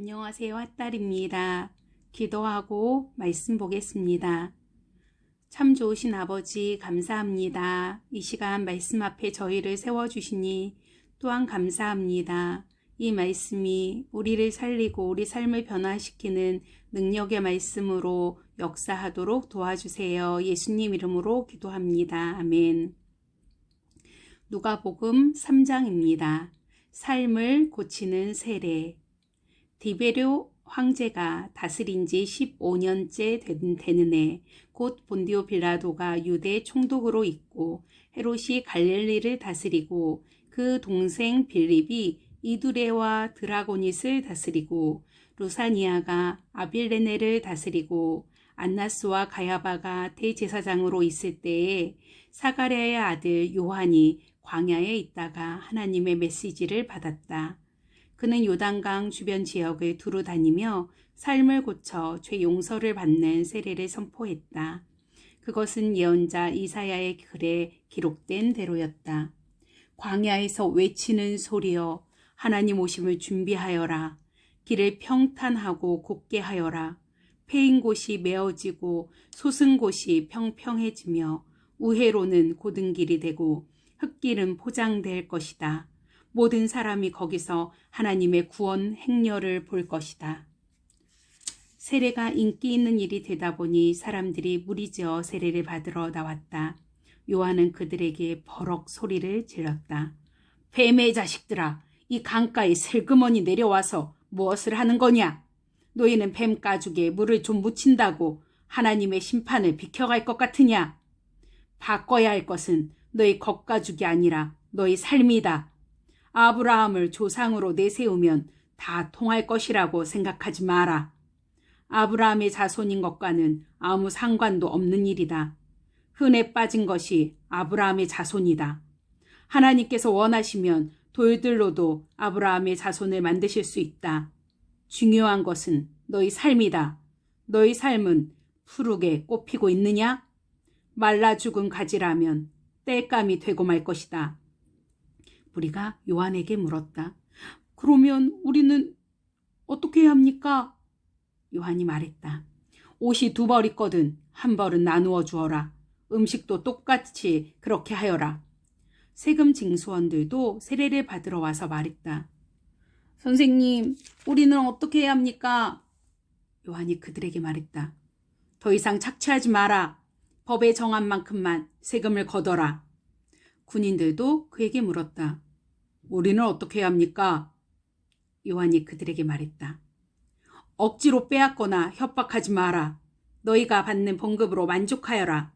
안녕하세요. 핫딸입니다. 기도하고 말씀 보겠습니다. 참 좋으신 아버지 감사합니다. 이 시간 말씀 앞에 저희를 세워주시니 또한 감사합니다. 이 말씀이 우리를 살리고 우리 삶을 변화시키는 능력의 말씀으로 역사하도록 도와주세요. 예수님 이름으로 기도합니다. 아멘. 누가복음 3장입니다. 삶을 고치는 세례. 디베료 황제가 다스린 지 15년째 되는 해, 곧 본디오 빌라도가 유대 총독으로 있고 헤롯이 갈릴리를 다스리고 그 동생 빌립이 이두레와 드라고닛을 다스리고 루사니아가 아빌레네를 다스리고 안나스와 가야바가 대제사장으로 있을 때에 사가랴의 아들 요한이 광야에 있다가 하나님의 메시지를 받았다. 그는 요단강 주변 지역을 두루 다니며 삶을 고쳐 죄 용서를 받는 세례를 선포했다. 그것은 예언자 이사야의 글에 기록된 대로였다. 광야에서 외치는 소리여 하나님 오심을 준비하여라. 길을 평탄하고 곱게 하여라. 패인 곳이 메어지고 솟은 곳이 평평해지며 우회로는 고든 길이 되고 흙길은 포장될 것이다. 모든 사람이 거기서 하나님의 구원 행렬을 볼 것이다. 세례가 인기 있는 일이 되다 보니 사람들이 무리지어 세례를 받으러 나왔다. 요한은 그들에게 버럭 소리를 질렀다. 뱀의 자식들아, 이 강가에 슬그머니 내려와서 무엇을 하는 거냐? 너희는 뱀 가죽에 물을 좀 묻힌다고 하나님의 심판을 비켜갈 것 같으냐? 바꿔야 할 것은 너희 겉가죽이 아니라 너희 삶이다. 아브라함을 조상으로 내세우면 다 통할 것이라고 생각하지 마라. 아브라함의 자손인 것과는 아무 상관도 없는 일이다. 흔해 빠진 것이 아브라함의 자손이다. 하나님께서 원하시면 돌들로도 아브라함의 자손을 만드실 수 있다. 중요한 것은 너희 삶이다. 너희 삶은 푸르게 꽃피고 있느냐? 말라 죽은 가지라면 땔감이 되고 말 것이다. 우리가 요한에게 물었다. 그러면 우리는 어떻게 해야 합니까? 요한이 말했다. 옷이 두 벌 있거든 한 벌은 나누어 주어라. 음식도 똑같이 그렇게 하여라. 세금 징수원들도 세례를 받으러 와서 말했다. 선생님, 우리는 어떻게 해야 합니까? 요한이 그들에게 말했다. 더 이상 착취하지 마라. 법에 정한 만큼만 세금을 걷어라. 군인들도 그에게 물었다. 우리는 어떻게 해야 합니까? 요한이 그들에게 말했다. 억지로 빼앗거나 협박하지 마라. 너희가 받는 봉급으로 만족하여라.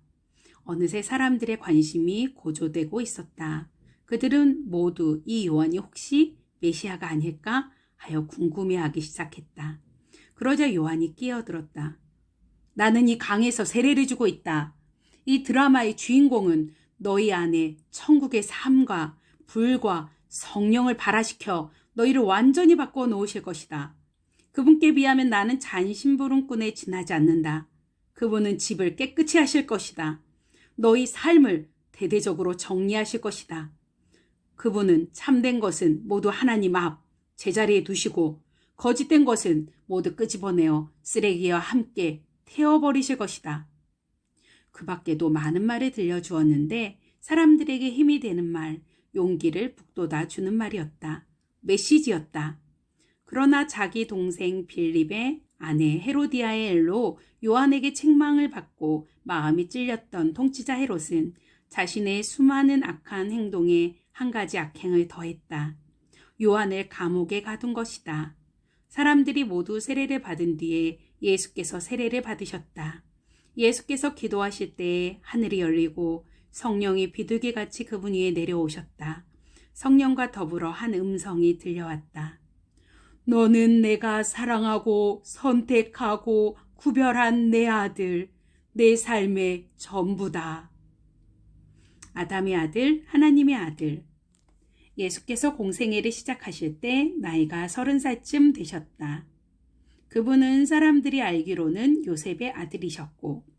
어느새 사람들의 관심이 고조되고 있었다. 그들은 모두 이 요한이 혹시 메시아가 아닐까 하여 궁금해하기 시작했다. 그러자 요한이 끼어들었다. 나는 이 강에서 세례를 주고 있다. 이 드라마의 주인공은 너희 안에 천국의 삶과 불과 성령을 발화시켜 너희를 완전히 바꿔 놓으실 것이다. 그분께 비하면 나는 잔심부름꾼에 지나지 않는다. 그분은 집을 깨끗이 하실 것이다. 너희 삶을 대대적으로 정리하실 것이다. 그분은 참된 것은 모두 하나님 앞 제자리에 두시고 거짓된 것은 모두 끄집어내어 쓰레기와 함께 태워버리실 것이다. 그 밖에도 많은 말을 들려주었는데 사람들에게 힘이 되는 말, 용기를 북돋아 주는 말이었다. 메시지였다. 그러나 자기 동생 빌립의 아내 헤로디아의 일로 요한에게 책망을 받고 마음이 찔렸던 통치자 헤롯은 자신의 수많은 악한 행동에 한 가지 악행을 더했다. 요한을 감옥에 가둔 것이다. 사람들이 모두 세례를 받은 뒤에 예수께서 세례를 받으셨다. 예수께서 기도하실 때 하늘이 열리고 성령이 비둘기같이 그분 위에 내려오셨다. 성령과 더불어 한 음성이 들려왔다. 너는 내가 사랑하고 선택하고 구별한 내 아들, 내 삶의 전부다. 아담의 아들, 하나님의 아들. 예수께서 공생애를 시작하실 때 나이가 서른 살쯤 되셨다. 그분은 사람들이 알기로는 요셉의 아들이셨고,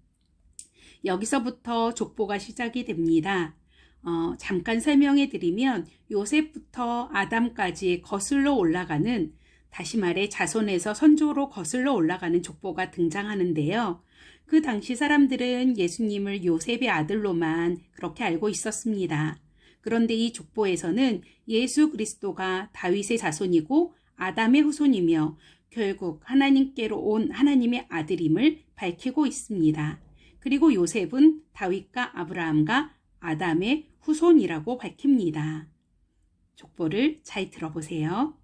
여기서부터 족보가 시작이 됩니다. 어, 잠깐 설명해 드리면 요셉부터 아담까지 거슬러 올라가는 다시 말해 자손에서 선조로 거슬러 올라가는 족보가 등장하는데요. 그 당시 사람들은 예수님을 요셉의 아들로만 그렇게 알고 있었습니다. 그런데 이 족보에서는 예수 그리스도가 다윗의 자손이고 아담의 후손이며 결국 하나님께로 온 하나님의 아들임을 밝히고 있습니다. 그리고 요셉은 다윗과 아브라함과 아담의 후손이라고 밝힙니다. 족보를 잘 들어보세요.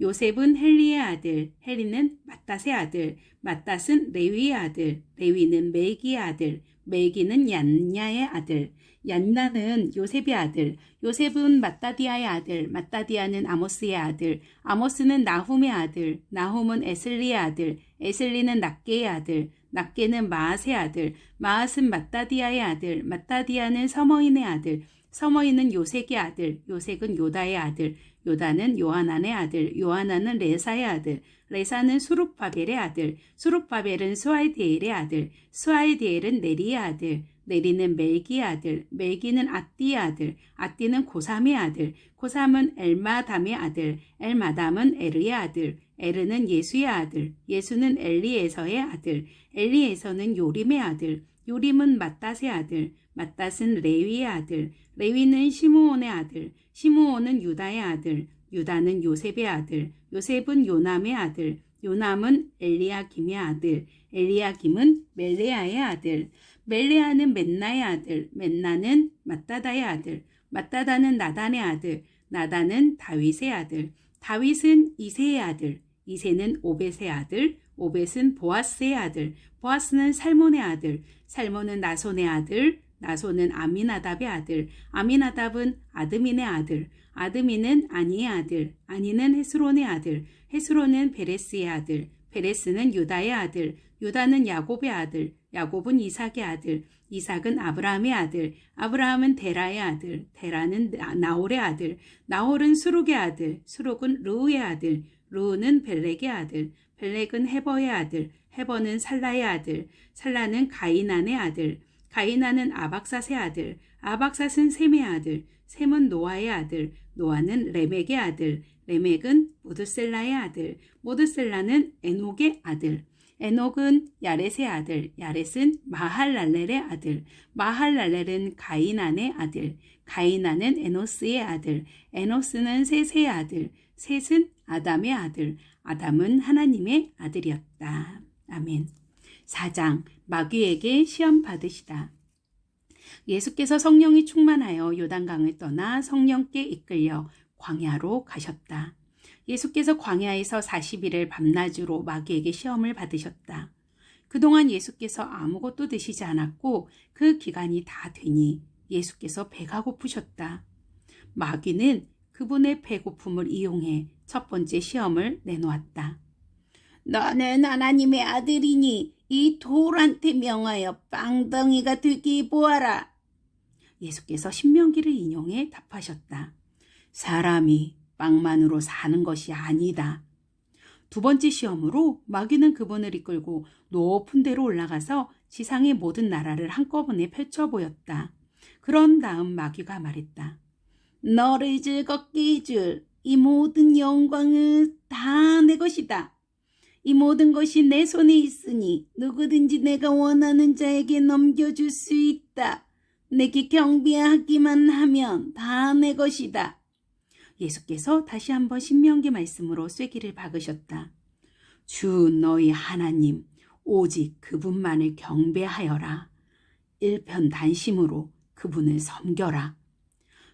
요셉은 헬리의 아들, 헬리는 마따의 아들, 마따은 레위의 아들, 레위는 멜기의 아들, 멜기는 얀냐의 아들, 얀나는 요셉의 아들, 요셉은 마따디아의 아들, 마따디아는 아모스의 아들, 아모스는 나훔의 아들, 나훔은 에슬리의 아들, 에슬리는 낫게의 아들, 낫게는 마앗의 아들, 마앗은 마따디아의 아들, 마따디아는 서머인의 아들, 서머인은 요색의 아들, 요색은 요다의 아들, 요다는 요하난의 아들, 요하난은 레사의 아들, 레사는 수룹바벨의 아들, 수룹바벨은 수아이디엘의 아들, 수아이디엘은 네리의 아들, 네리는 멜기의 아들, 멜기는 아띠의 아들, 아띠는 고삼의 아들, 고삼은 엘마담의 아들, 엘마담은 에르의 아들, 에르는 예수의 아들, 예수는 엘리에서의 아들, 엘리에서는 요림의 아들, 요림은 마따의 아들, 마따은 레위의 아들, 레위는 시므온의 아들, 시므온은 유다의 아들, 유다는 요셉의 아들, 요셉은 요남의 아들, 요남은 엘리야김의 아들, 엘리야김은 멜레아의 아들, 멜레아는 맨나의 아들, 맨나는 마따다의 아들, 마따다는 나단의 아들, 나단은 다윗의 아들, 다윗은 이세의 아들, 이세는 오벳의 아들, 오벳은 보아스의 아들, 보아스는 살몬의 아들, 살몬은 나손의 아들, 나손은 아미나답의 아들, 아미나답은 아드민의 아들, 아드민은 아니의 아들, 아니는 헤스론의 아들, 헤스론은 베레스의 아들, 베레스는 유다의 아들, 유다는 야곱의 아들, 야곱은 이삭의 아들, 이삭은 아브라함의 아들, 아브라함은 데라의 아들, 데라는 나홀의 아들, 나홀은 수룩의 아들, 수룩은 르우의 아들, 르우는 벨렉의 아들, 벨렉은 헤버의 아들, 헤버는 살라의 아들, 살라는 가이난의 아들, 가이나는 아박사의 아들, 아박사은 셈의 아들, 셈은 노아의 아들, 노아는 레멕의 아들, 레멕은 모드셀라의 아들, 모드셀라는 에녹의 아들, 에녹은 야렛의 아들, 야렛은 마할랄렐의 아들, 마할랄렐은 가이난의 아들, 가이난은 에노스의 아들, 에노스는 셋의 아들, 셋은 아담의 아들, 아담은 하나님의 아들이었다. 아멘. 4장 마귀에게 시험 받으시다. 예수께서 성령이 충만하여 요단강을 떠나 성령께 이끌려 광야로 가셨다. 예수께서 광야에서 40일을 밤낮으로 마귀에게 시험을 받으셨다. 그동안 예수께서 아무것도 드시지 않았고 그 기간이 다 되니 예수께서 배가 고프셨다. 마귀는 그분의 배고픔을 이용해 첫 번째 시험을 내놓았다. 너는 하나님의 아들이니 이 돌한테 명하여 빵덩이가 되기 보아라. 예수께서 신명기를 인용해 답하셨다. 사람이 빵만으로 사는 것이 아니다. 두 번째 시험으로 마귀는 그분을 이끌고 높은 데로 올라가서 지상의 모든 나라를 한꺼번에 펼쳐 보였다. 그런 다음 마귀가 말했다. 너를 즐겁게 해줄 이 모든 영광은 다 내 것이다. 이 모든 것이 내 손에 있으니 누구든지 내가 원하는 자에게 넘겨줄 수 있다. 내게 경배하기만 하면 다 내 것이다. 예수께서 다시 한번 신명기 말씀으로 쐐기를 박으셨다. 주 너희 하나님 오직 그분만을 경배하여라. 일편단심으로 그분을 섬겨라.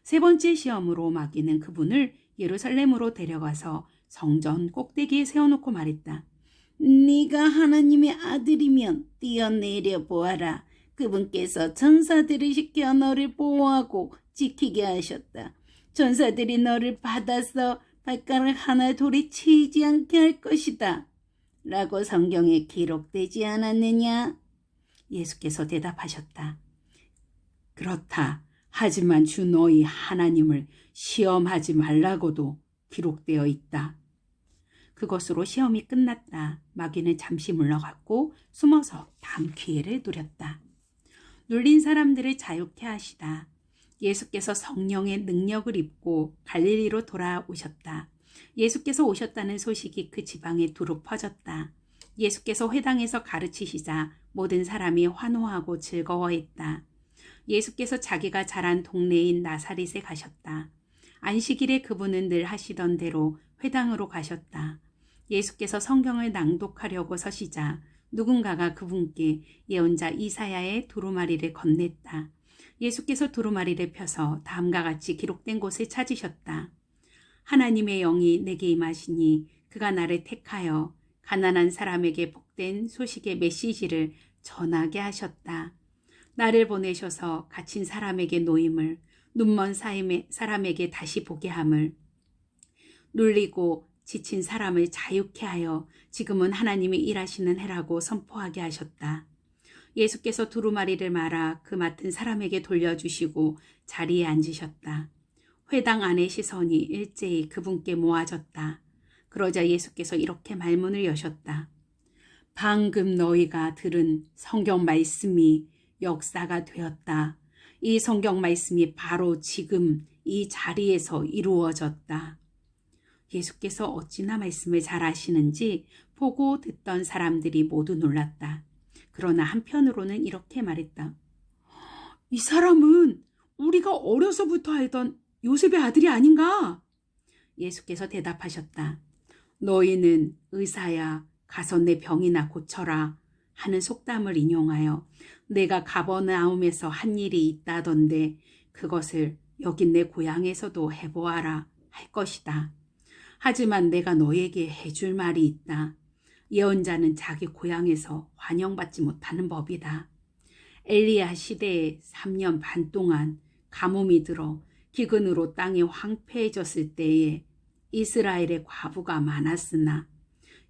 세 번째 시험으로 마귀는 그분을 예루살렘으로 데려가서 성전 꼭대기에 세워놓고 말했다. 네가 하나님의 아들이면 뛰어내려 보아라. 그분께서 천사들을 시켜 너를 보호하고 지키게 하셨다. 천사들이 너를 받아서 발가락 하나 돌에 치지 않게 할 것이다. 라고 성경에 기록되지 않았느냐? 예수께서 대답하셨다. 그렇다. 하지만 주 너희 하나님을 시험하지 말라고도 기록되어 있다. 그것으로 시험이 끝났다. 마귀는 잠시 물러갔고 숨어서 다음 기회를 노렸다. 눌린 사람들을 자유케 하시다. 예수께서 성령의 능력을 입고 갈릴리로 돌아오셨다. 예수께서 오셨다는 소식이 그 지방에 두루 퍼졌다. 예수께서 회당에서 가르치시자 모든 사람이 환호하고 즐거워했다. 예수께서 자기가 자란 동네인 나사렛에 가셨다. 안식일에 그분은 늘 하시던 대로 회당으로 가셨다. 예수께서 성경을 낭독하려고 서시자 누군가가 그분께 예언자 이사야의 두루마리를 건넸다. 예수께서 두루마리를 펴서 다음과 같이 기록된 곳을 찾으셨다. 하나님의 영이 내게 임하시니 그가 나를 택하여 가난한 사람에게 복된 소식의 메시지를 전하게 하셨다. 나를 보내셔서 갇힌 사람에게 노임을 눈먼 사람에게 다시 보게 함을 눌리고 지친 사람을 자유케 하여 지금은 하나님이 일하시는 해라고 선포하게 하셨다. 예수께서 두루마리를 말아 그 맡은 사람에게 돌려주시고 자리에 앉으셨다. 회당 안의 시선이 일제히 그분께 모아졌다. 그러자 예수께서 이렇게 말문을 여셨다. 방금 너희가 들은 성경 말씀이 역사가 되었다. 이 성경 말씀이 바로 지금 이 자리에서 이루어졌다. 예수께서 어찌나 말씀을 잘 하시는지 보고 듣던 사람들이 모두 놀랐다. 그러나 한편으로는 이렇게 말했다. 이 사람은 우리가 어려서부터 알던 요셉의 아들이 아닌가? 예수께서 대답하셨다. 너희는 의사야 가서 내 병이나 고쳐라 하는 속담을 인용하여 내가 가버나움에서 한 일이 있다던데 그것을 여기 내 고향에서도 해보아라 할 것이다. 하지만 내가 너에게 해줄 말이 있다. 예언자는 자기 고향에서 환영받지 못하는 법이다. 엘리야 시대에 3년 반 동안 가뭄이 들어 기근으로 땅이 황폐해졌을 때에 이스라엘의 과부가 많았으나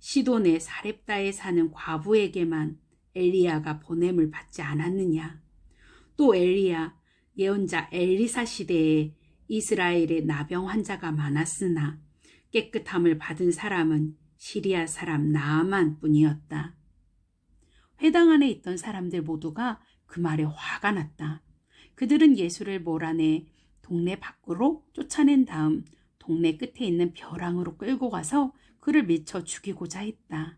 시돈의 사렙다에 사는 과부에게만 엘리야가 보냄을 받지 않았느냐. 또 엘리야 예언자 엘리사 시대에 이스라엘의 나병 환자가 많았으나 깨끗함을 받은 사람은 시리아 사람 나아만 뿐이었다. 회당 안에 있던 사람들 모두가 그 말에 화가 났다. 그들은 예수를 몰아내 동네 밖으로 쫓아낸 다음 동네 끝에 있는 벼랑으로 끌고 가서 그를 미쳐 죽이고자 했다.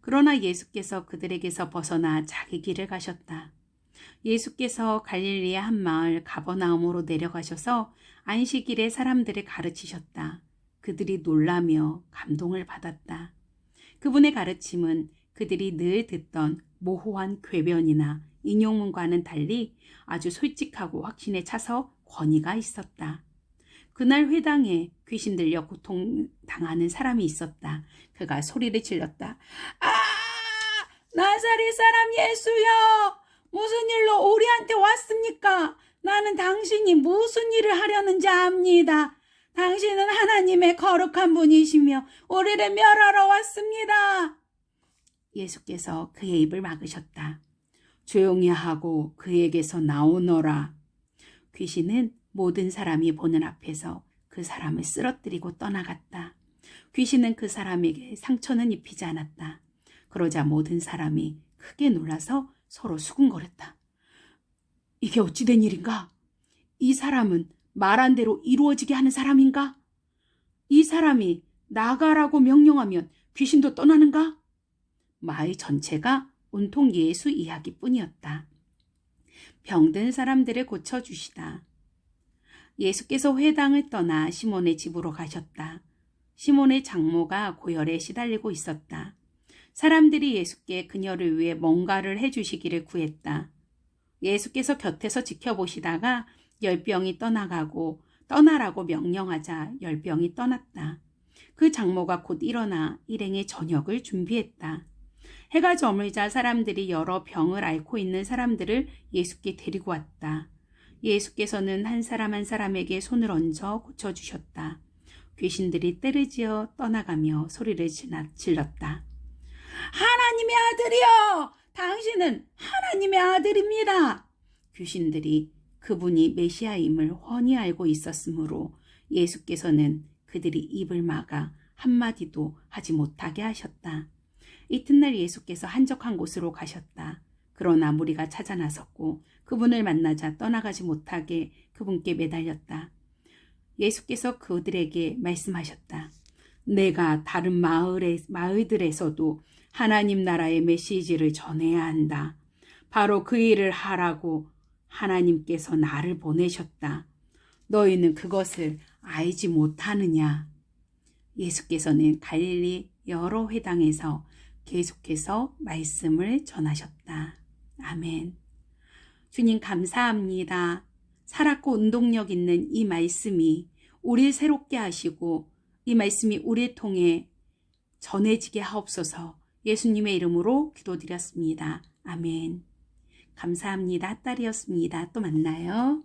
그러나 예수께서 그들에게서 벗어나 자기 길을 가셨다. 예수께서 갈릴리의 한 마을 가버나움으로 내려가셔서 안식일에 사람들을 가르치셨다. 그들이 놀라며 감동을 받았다. 그분의 가르침은 그들이 늘 듣던 모호한 궤변이나 인용문과는 달리 아주 솔직하고 확신에 차서 권위가 있었다. 그날 회당에 귀신 들려 고통당하는 사람이 있었다. 그가 소리를 질렀다. 아! 나사렛 사람 예수여! 무슨 일로 우리한테 왔습니까? 나는 당신이 무슨 일을 하려는지 압니다. 당신은 하나님의 거룩한 분이시며 우리를 멸하러 왔습니다. 예수께서 그의 입을 막으셨다. 조용히 하고 그에게서 나오너라. 귀신은 모든 사람이 보는 앞에서 그 사람을 쓰러뜨리고 떠나갔다. 귀신은 그 사람에게 상처는 입히지 않았다. 그러자 모든 사람이 크게 놀라서 서로 수군거렸다. 이게 어찌 된 일인가? 이 사람은 말한 대로 이루어지게 하는 사람인가? 이 사람이 나가라고 명령하면 귀신도 떠나는가? 마을 전체가 온통 예수 이야기뿐이었다. 병든 사람들을 고쳐주시다. 예수께서 회당을 떠나 시몬의 집으로 가셨다. 시몬의 장모가 고열에 시달리고 있었다. 사람들이 예수께 그녀를 위해 뭔가를 해주시기를 구했다. 예수께서 곁에서 지켜보시다가 열병이 떠나가고 떠나라고 명령하자 열병이 떠났다. 그 장모가 곧 일어나 일행의 저녁을 준비했다. 해가 저물자 사람들이 여러 병을 앓고 있는 사람들을 예수께 데리고 왔다. 예수께서는 한 사람 한 사람에게 손을 얹어 고쳐주셨다. 귀신들이 때르지어 떠나가며 소리를 질렀다. 하나님의 아들이여! 당신은 하나님의 아들입니다. 귀신들이 그분이 메시아임을 훤히 알고 있었으므로 예수께서는 그들이 입을 막아 한마디도 하지 못하게 하셨다. 이튿날 예수께서 한적한 곳으로 가셨다. 그러나 무리가 찾아 나섰고 그분을 만나자 떠나가지 못하게 그분께 매달렸다. 예수께서 그들에게 말씀하셨다. 내가 다른 마을에, 마을들에서도 하나님 나라의 메시지를 전해야 한다. 바로 그 일을 하라고 하나님께서 나를 보내셨다. 너희는 그것을 알지 못하느냐? 예수께서는 갈릴리 여러 회당에서 계속해서 말씀을 전하셨다. 아멘. 주님 감사합니다. 살았고 운동력 있는 이 말씀이 우리를 새롭게 하시고 이 말씀이 우리를 통해 전해지게 하옵소서 예수님의 이름으로 기도드렸습니다. 아멘. 감사합니다. 딸이었습니다. 또 만나요.